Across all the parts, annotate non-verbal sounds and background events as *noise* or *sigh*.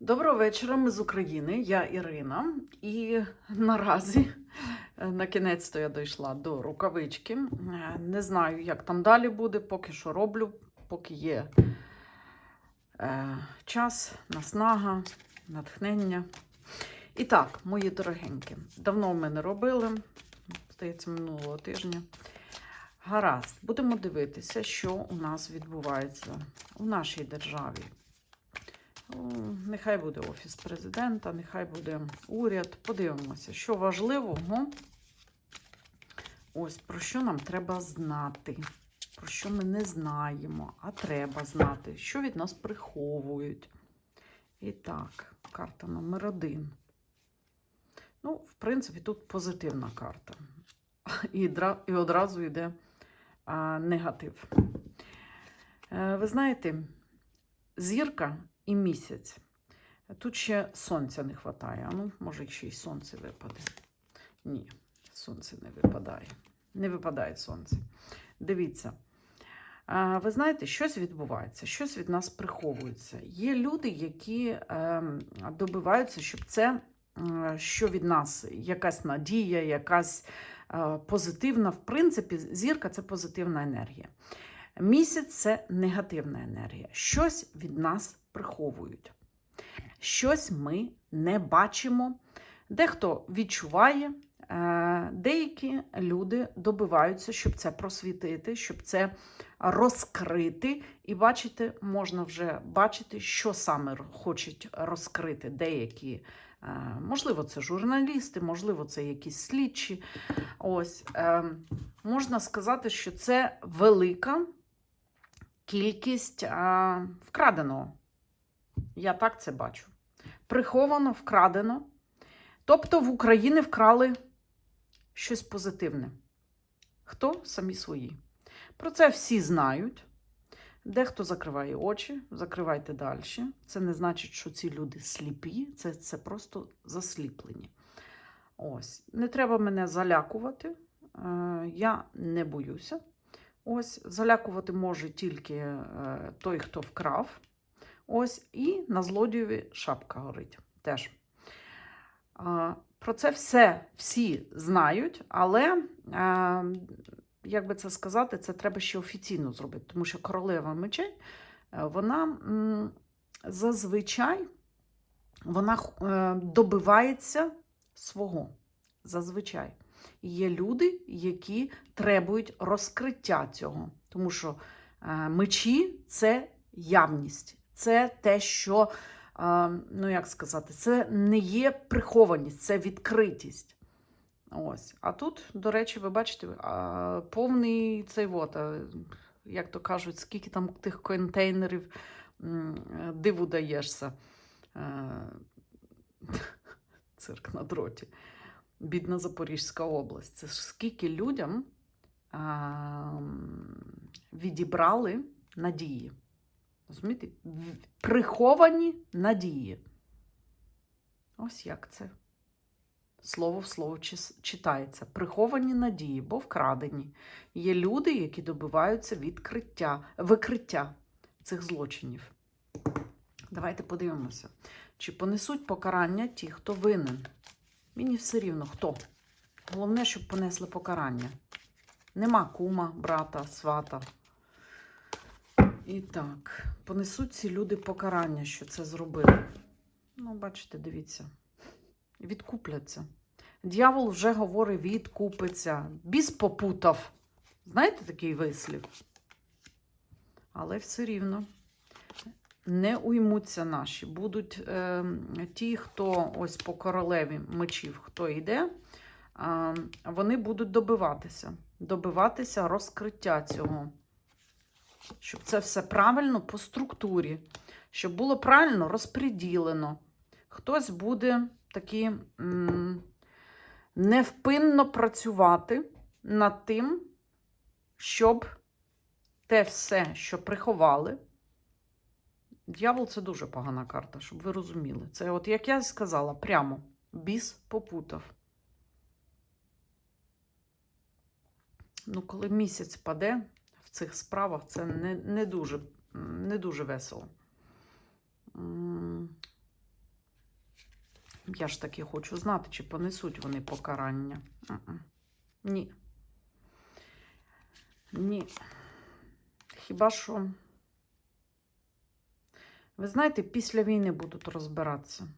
Доброго вечора, ми з України. Я Ірина. І наразі е, на кінець то я дійшла до рукавички. Е, Не знаю, як там далі буде, поки що роблю, поки є е, час, наснага, натхнення. І так, мої дорогенькі, давно ми не робили, здається, минулого тижня. Гаразд, будемо дивитися, що у нас відбувається у нашій державі. Нехай буде Офіс президента, нехай буде уряд. Подивимося, що важливого. Ось про що нам треба знати, про що ми не знаємо, а треба знати, що від нас приховують. І так, карта номер один. Ну, в принципі, тут позитивна карта. І, і одразу йде а, негатив. Е, ви знаєте, зірка і місяць. Тут ще сонця не вистачає. Ну, може, ще й сонце випаде. Ні, сонце не випадає. Не випадає сонце. Дивіться. Ви знаєте, щось відбувається, щось від нас приховується. Є люди, які е, добиваються, щоб це, що від нас, якась надія, якась е, позитивна. В принципі, зірка це позитивна енергія. Місяць це негативна енергія. Щось від нас приховують. Щось ми не бачимо. Дехто відчуває, е, деякі люди добиваються, щоб це просвітити, щоб це розкрити. І бачите, можна вже бачити, що саме хочуть розкрити деякі. е, Можливо, це журналісти, можливо, це якісь слідчі. Ось е, можна сказати, що це велика кількість а, вкраденого. Я так це бачу. Приховано, вкрадено. Тобто в Україні вкрали щось позитивне. Хто? Самі свої. Про це всі знають. Дехто закриває очі, закривайте далі. Це не значить, що ці люди сліпі, це, це просто засліплені. Ось, не треба мене залякувати. Е, я не боюся. Ось, залякувати може тільки е, той, хто вкрав. Ось, і на злодієві шапка горить теж. Про це все всі знають, але, е, як би це сказати, це треба ще офіційно зробити, тому що королева мечей, е, вона зазвичай вона добивається свого. Зазвичай. Є люди, які требують розкриття цього, тому що е, мечі це явність, це те, що, е, ну як сказати, це не є прихованість, це відкритість. Ось. А тут, до речі, ви бачите, повний цей вот, як то кажуть, скільки там тих контейнерів диву даєшся. Е, *laughs* Цирк на дроті бідна Запорізька область. Це ж скільки людям а, відібрали надії. Розумієте? Приховані надії. Ось як це. Слово в слово читається. Приховані надії, бо вкрадені. Є люди, які добиваються відкриття, викриття цих злочинів. Давайте подивимося, чи понесуть покарання ті, хто винен. Мені все рівно хто. Головне, щоб понесли покарання. Нема кума, брата, свата. І так, понесуть ці люди покарання, що це зробили. Ну, бачите, дивіться. Відкупляться. Дьявол вже говорить, відкупиться. Біс попутав. Знаєте такий вислів? Але все рівно не уймуться наші. Будуть е, ті, хто ось по королеві мечів, хто йде, е, вони будуть добиватися. Добиватися розкриття цього. Щоб це все правильно по структурі, щоб було правильно розподілено. Хтось буде такі м, невпинно працювати над тим, щоб те все, що приховали, Д'явол це дуже погана карта, щоб ви розуміли. Це, от як я сказала, прямо біс попутав. Ну, коли місяць паде в цих справах, це не, не, дуже, не дуже весело. Я ж таки хочу знати, чи понесуть вони покарання. Ні. Ні. Хіба що. Ви знаєте, після війни будуть розбиратися.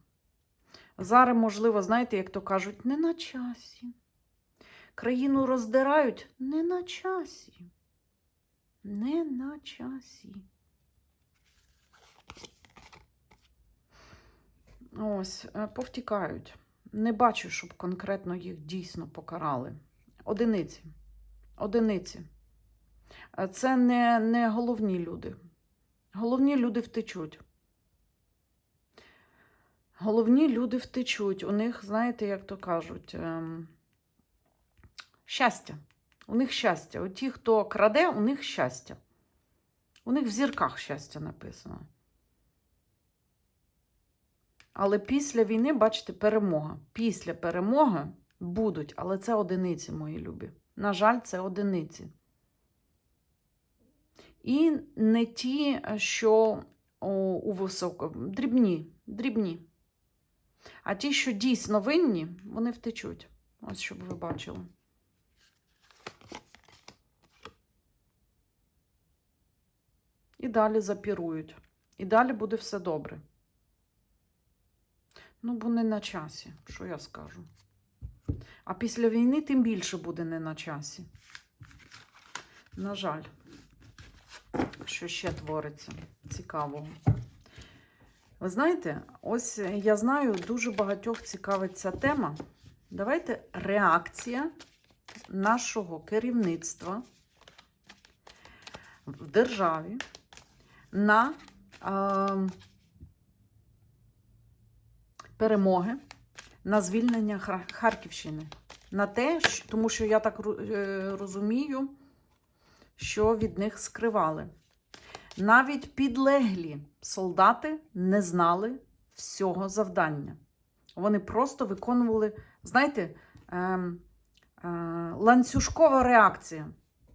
Зараз, можливо, знаєте, як то кажуть, не на часі. Країну роздирають не на часі. Не на часі. Ось, е, повтікають. Не бачу, щоб конкретно їх дійсно покарали. Одиниці. Одиниці. Е, Це не, не головні люди. Головні люди втечуть. Головні люди втечуть. У них, знаєте, як то кажуть, ем, щастя. У них щастя. У ті, хто краде, у них щастя. У них в зірках щастя написано. Але після війни, бачите, перемога. Після перемоги будуть, але це одиниці, мої любі. На жаль, це одиниці. І не ті, що у високо, дрібні, дрібні. А ті, що дійсно винні, вони втечуть. Ось щоб ви бачили. І далі запірують. І далі буде все добре. Ну, бо не на часі, що я скажу. А після війни тим більше буде не на часі. На жаль, що ще твориться цікавого. Ви знаєте, ось я знаю, дуже багатьох цікавить ця тема. Давайте реакція нашого керівництва в державі на е, перемоги, на звільнення Харківщини. На те, тому що я так е, розумію, що від них скривали. Навіть підлеглі солдати не знали всього завдання. Вони просто виконували, знаєте, ем, е, ланцюжкова реакція.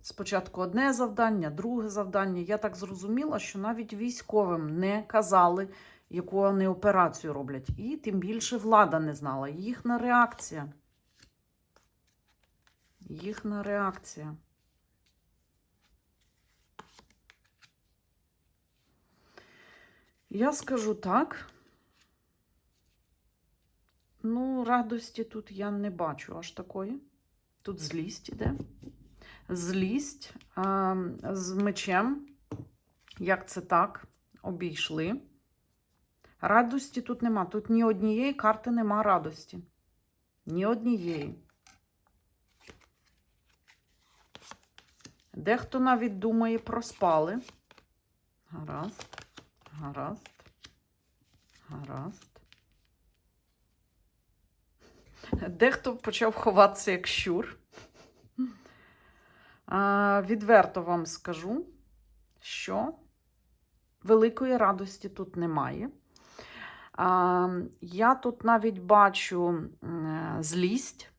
Спочатку одне завдання, друге завдання. Я так зрозуміла, що навіть військовим не казали, яку вони операцію роблять. І тим більше влада не знала. Їхня реакція. Їхня реакція. Я скажу так. Ну, радості тут я не бачу аж такої. Тут злість іде. Злість а, з мечем. Як це так? Обійшли. Радості тут нема. Тут ні однієї карти нема радості. Ні однієї. Дехто навіть думає про спали. Гаразд. Гаразд. Гаразд. Дехто почав ховатися як щур. А, відверто вам скажу, що великої радості тут немає. А, я тут навіть бачу злість.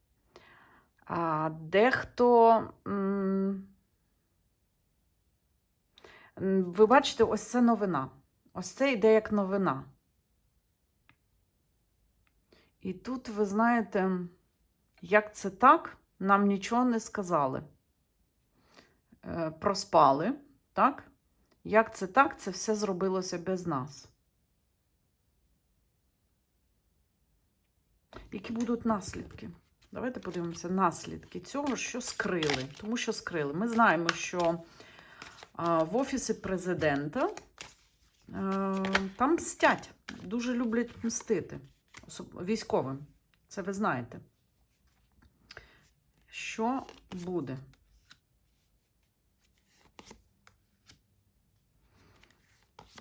А, дехто. Ви бачите, ось це новина. Ось це йде як новина. І тут, ви знаєте, як це так, нам нічого не сказали. Е, проспали, так? Як це так, це все зробилося без нас. Які будуть наслідки? Давайте подивимося наслідки цього, що скрили. Тому що скрили. Ми знаємо, що в Офісі президента там мстять, дуже люблять мстити військовим. Це ви знаєте. Що буде?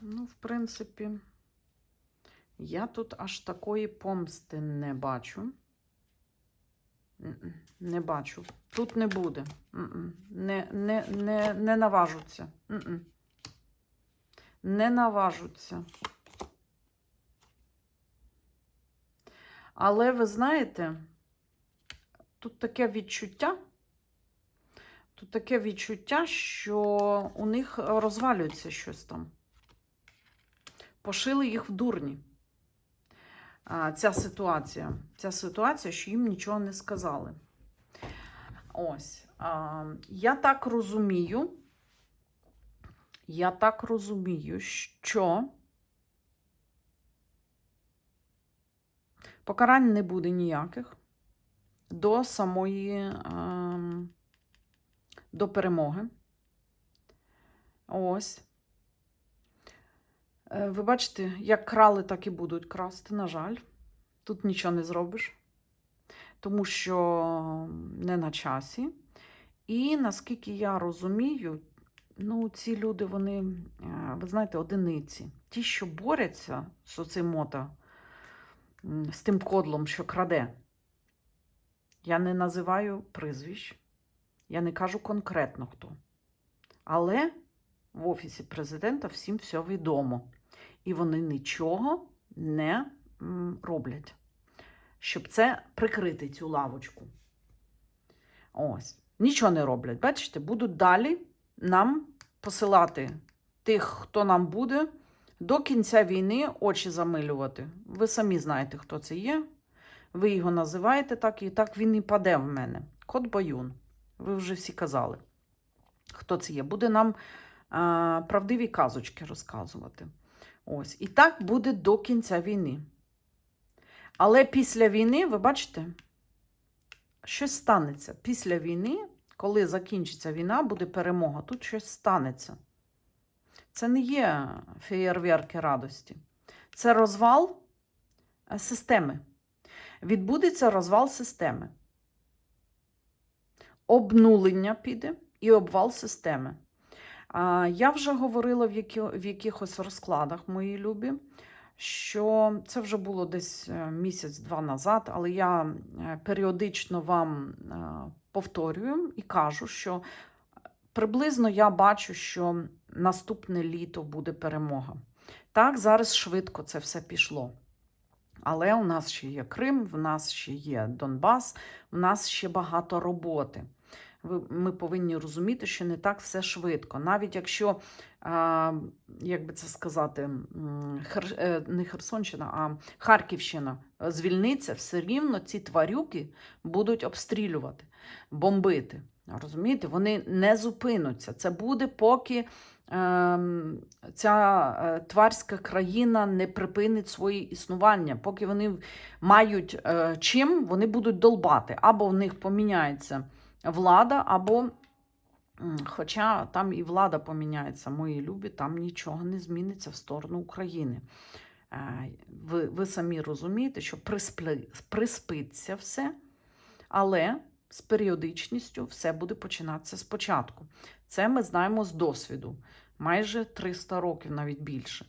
Ну, в принципі, я тут аж такої помсти не бачу. Не бачу. Тут не буде. Не, не, не, не наважуться. Не наважуться. Але ви знаєте, тут таке відчуття, тут таке відчуття, що у них розвалюється щось там. Пошили їх в дурні. а, ця ситуація. Ця ситуація, що їм нічого не сказали. Ось. А, я так розумію. Я так розумію, що покарань не буде ніяких до самої ем, до перемоги. Ось. Е, Ви бачите, як крали, так і будуть красти, на жаль. Тут нічого не зробиш, тому що не на часі. І наскільки я розумію, ну, ці люди, вони, е, ви знаєте, одиниці. Ті, що борються з оцим мото, з тим кодлом, що краде. Я не називаю прізвищ, я не кажу конкретно хто. Але в Офісі президента всім все відомо. І вони нічого не роблять, щоб це прикрити цю лавочку. Ось. Нічого не роблять. Бачите, будуть далі нам посилати тих, хто нам буде, до кінця війни очі замилювати. Ви самі знаєте, хто це є. Ви його називаєте так, і так він і паде в мене. Кот Баюн. Ви вже всі казали, хто це є. Буде нам а, правдиві казочки розказувати. Ось. І так буде до кінця війни. Але після війни, ви бачите, щось станеться. Після війни, коли закінчиться війна, буде перемога. Тут щось станеться. Це не є феєрверки радості. Це розвал е, системи. Відбудеться розвал системи. Обнулення піде і обвал системи. Я вже говорила в, якихось розкладах, мої любі, що це вже було десь е, місяць-два назад, але я е, періодично вам е, повторюю і кажу, що приблизно я бачу, що наступне літо буде перемога. Так, зараз швидко це все пішло. Але у нас ще є Крим, в нас ще є Донбас, в нас ще багато роботи. Ми повинні розуміти, що не так все швидко. Навіть якщо, як би це сказати, е, не Херсонщина, а Харківщина звільниться, все рівно ці тварюки будуть обстрілювати, бомбити. Розумієте, вони не зупинуться. Це буде, поки ем, ця е, тварська країна не припинить своє існування. Поки вони мають е, чим, вони будуть долбати. Або в них поміняється влада, або, хоча там і влада поміняється, мої любі, там нічого не зміниться в сторону України. Е, Ви, ви самі розумієте, що приспли, приспиться все, але з періодичністю все буде починатися спочатку. Це ми знаємо з досвіду. Майже 300 років, навіть більше.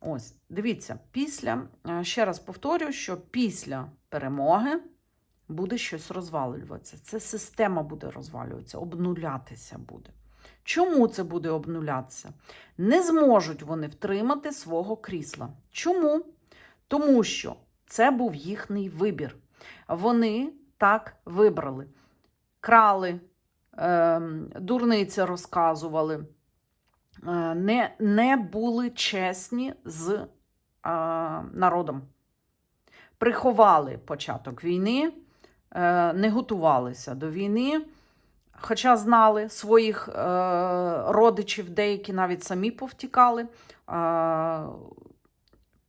Ось, дивіться, після, е, ще раз повторюю, що після перемоги буде щось розвалюватися. Це система буде розвалюватися, обнулятися буде. Чому це буде обнулятися? Не зможуть вони втримати свого крісла. Чому? Тому що це був їхній вибір. Вони так вибрали. Крали, ем, дурниці розказували, е, не, не були чесні з народом. Приховали початок війни, не готувалися до війни, хоча знали своїх е, родичів, деякі навіть самі повтікали, е,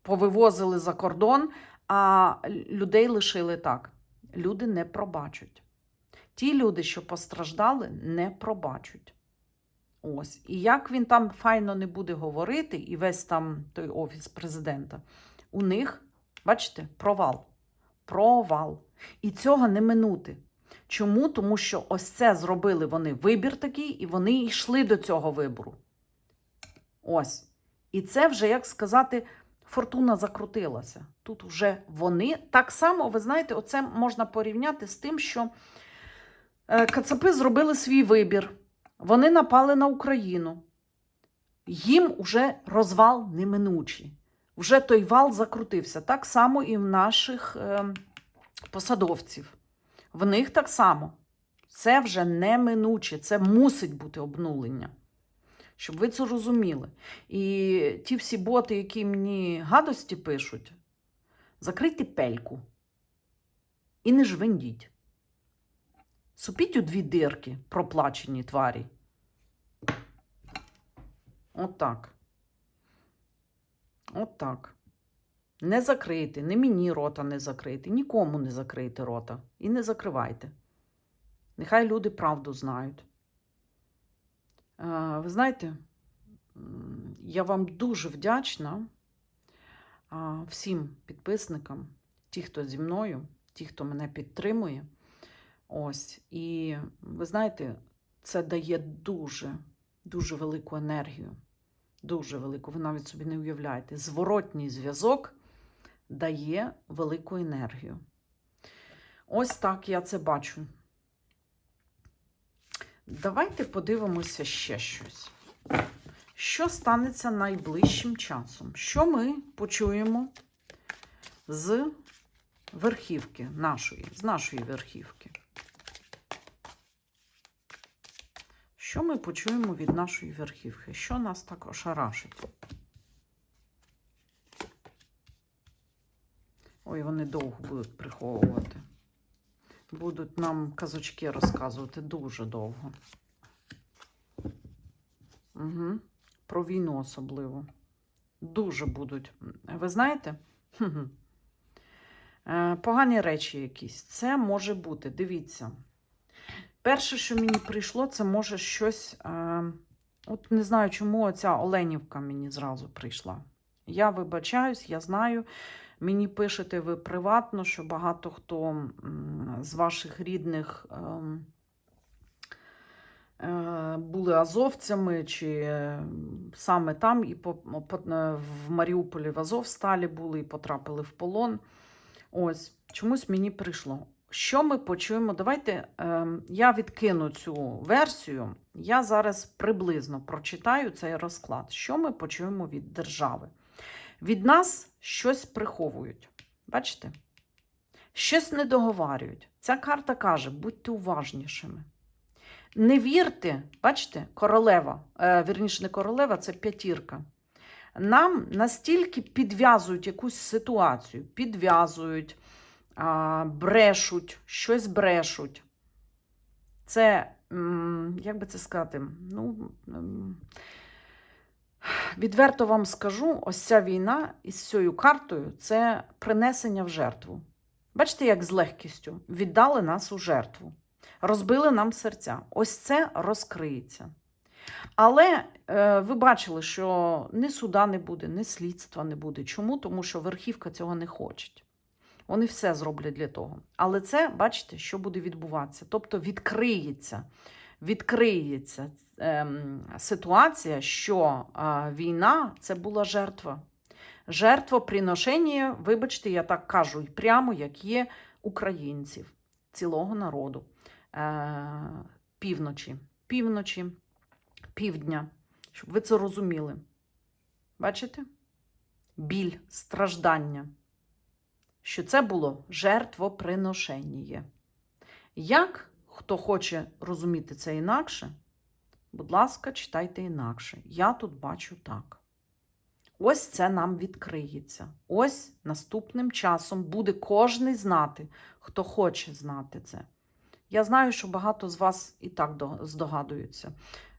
повивозили за кордон, а людей лишили так. Люди не пробачать. Ті люди, що постраждали, не пробачать. Ось. І як він там файно не буде говорити, і весь там той офіс президента, у них, бачите, провал. Провал. І цього не минути. Чому? Тому що ось це зробили вони вибір такий, і вони йшли до цього вибору. Ось. І це вже, як сказати, фортуна закрутилася. Тут вже вони так само, ви знаєте, оце можна порівняти з тим, що е, Кацапи зробили свій вибір. Вони напали на Україну. Їм уже розвал неминучий. Вже той вал закрутився. Так само і в наших е, посадовців. В них так само. Це вже неминуче, це мусить бути обнулення. Щоб ви це розуміли. І ті всі боти, які мені гадості пишуть, Закрийте пельку і не жвендіть. Супіть у дві дирки, проплачені тварі. Отак. Отак. Не закрийте, не мені рота не закрийте, нікому не закрийте рота. І не закривайте. Нехай люди правду знають. Е, Ви знаєте, я вам дуже вдячна всім підписникам, ті, хто зі мною, ті, хто мене підтримує. Ось. І ви знаєте, це дає дуже, дуже велику енергію. Дуже велику. Ви навіть собі не уявляєте. Зворотній зв'язок дає велику енергію. Ось так я це бачу. Давайте подивимося ще щось. Що станеться найближчим часом? Що ми почуємо з верхівки нашої, з нашої верхівки? Що ми почуємо від нашої верхівки? Що нас так ошарашить? Ой, вони довго будуть приховувати. Будуть нам казочки розказувати дуже довго. Угу. Про війну особливо. Дуже будуть. Ви знаєте? Е, Погані речі якісь. Це може бути. Дивіться. Перше, що мені прийшло, це може щось. Е, от не знаю, чому ця Оленівка мені зразу прийшла. Я вибачаюсь, я знаю. Мені пишете ви приватно, що багато хто з ваших рідних ем, е, були азовцями, чи е, саме там, і е, в Маріуполі в Азовсталі були і потрапили в полон. Ось, чомусь мені прийшло. Що ми почуємо? Давайте е, я відкину цю версію. Я зараз приблизно прочитаю цей розклад. Що ми почуємо від держави? Від нас щось приховують. Бачите? Щось не договарюють. Ця карта каже: будьте уважнішими. Не вірте, бачите, королева, е, вірніше, не королева, це п'ятірка. Нам настільки підв'язують якусь ситуацію, підв'язують, брешуть, щось брешуть. Це, як би це сказати, ну. Відверто вам скажу, ось ця війна із цією картою це принесення в жертву. Бачите, як з легкістю віддали нас у жертву, розбили нам серця. Ось це розкриється. Але е, ви бачили, що ні суда не буде, ні слідства не буде. Чому? Тому що верхівка цього не хоче. Вони все зроблять для того. Але це, бачите, що буде відбуватися. Тобто відкриється, відкриється ем, ситуація, що війна це була жертва. Жертвоприношення, вибачте, я так кажу, і прямо як є українців, цілого народу, е, півночі, півночі, півдня, щоб ви це розуміли. Бачите? Біль, страждання. Що це було жертвоприношення. Як хто хоче розуміти це інакше, будь ласка, читайте інакше. Я тут бачу так. Ось це нам відкриється. Ось наступним часом буде кожний знати, хто хоче знати це. Я знаю, що багато з вас і так здогадуються.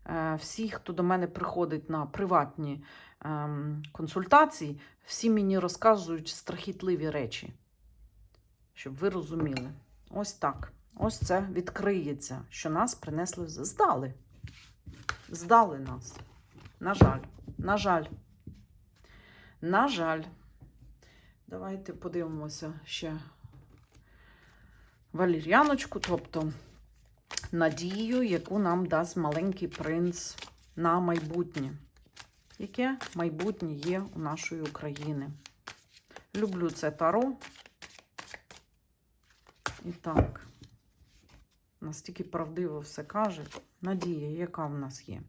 Е, Всі, хто до мене приходить на приватні ем, консультації, всі мені розказують страхітливі речі, щоб ви розуміли. Ось так. Ось це відкриється, що нас принесли, здали. Здали нас. На жаль, на жаль. На жаль. Давайте подивимося ще валір'яночку, тобто надію, яку нам дасть маленький принц на майбутнє. Яке майбутнє є у нашої України? Люблю це таро. І так, настільки правдиво все каже. Надія, яка в нас є?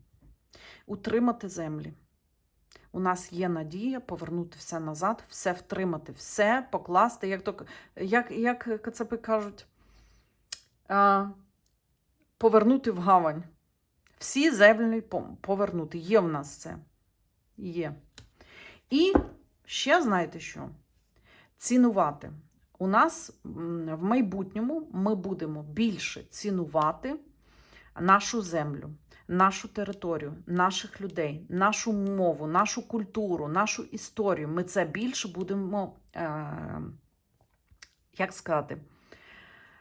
Утримати землі. У нас є надія повернути все назад, все втримати, все покласти, як то як, як кацапи кажуть, а, повернути в гавань. Всі землі повернути. Є в нас це. Є. І ще знаєте що? Цінувати. У нас в майбутньому ми будемо більше цінувати нашу землю, нашу територію, наших людей, нашу мову, нашу культуру, нашу історію. Ми це більше будемо, е, як сказати,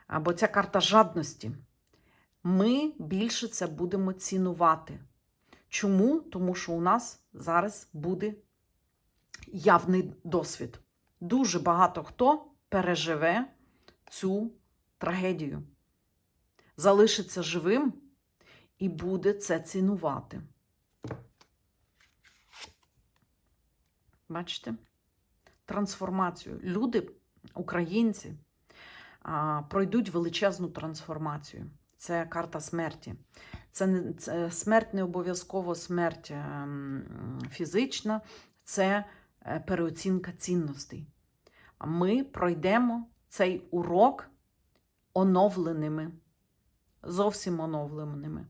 або ця карта жадності. Ми більше це будемо цінувати. Чому? Тому що у нас зараз буде явний досвід. Дуже багато хто переживе цю трагедію, залишиться живим і буде це цінувати. Бачите? Трансформацію. Люди, українці, пройдуть величезну трансформацію. Це карта смерті. Це, не, це смерть не обов'язково смерть ем, фізична, це е, переоцінка цінностей. Ми пройдемо цей урок оновленими, зовсім оновленими.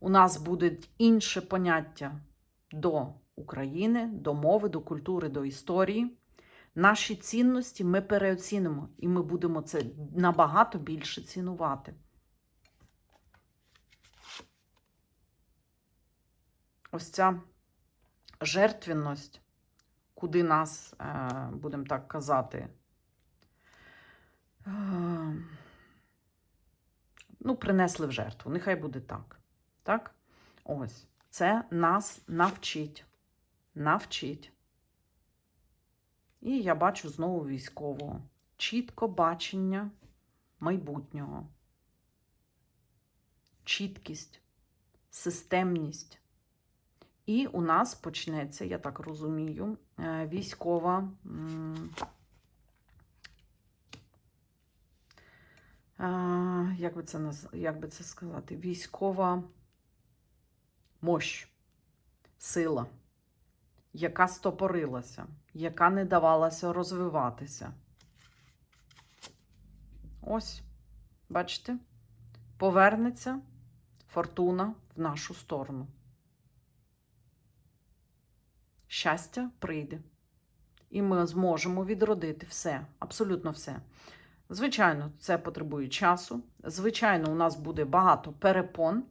У нас буде інше поняття до України, до мови, до культури, до історії. Наші цінності ми переоцінимо, і ми будемо це набагато більше цінувати. Ось ця жертвенність, куди нас, е, будемо так казати, е, ну, принесли в жертву. Нехай буде так. Так? Ось. Це нас навчить. Навчить. І я бачу знову військового. Чітко бачення майбутнього. Чіткість, системність. І у нас почнеться, я так розумію, військова. Як би це, як би це сказати? Військова мощ, сила, яка стопорилася, яка не давалася розвиватися. Ось, бачите, повернеться фортуна в нашу сторону. Щастя прийде. І ми зможемо відродити все, абсолютно все. Звичайно, це потребує часу. Звичайно, у нас буде багато перепон,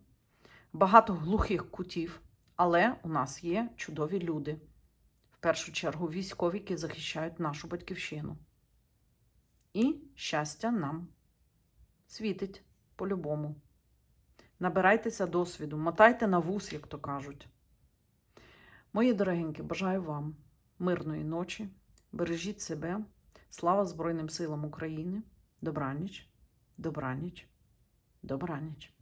багато глухих кутів, але у нас є чудові люди. В першу чергу військові, які захищають нашу батьківщину. І щастя нам світить по-любому. Набирайтеся досвіду, мотайте на вус, як то кажуть. Мої дорогенькі, бажаю вам мирної ночі, бережіть себе, слава Збройним силам України, добраніч, добраніч, добраніч.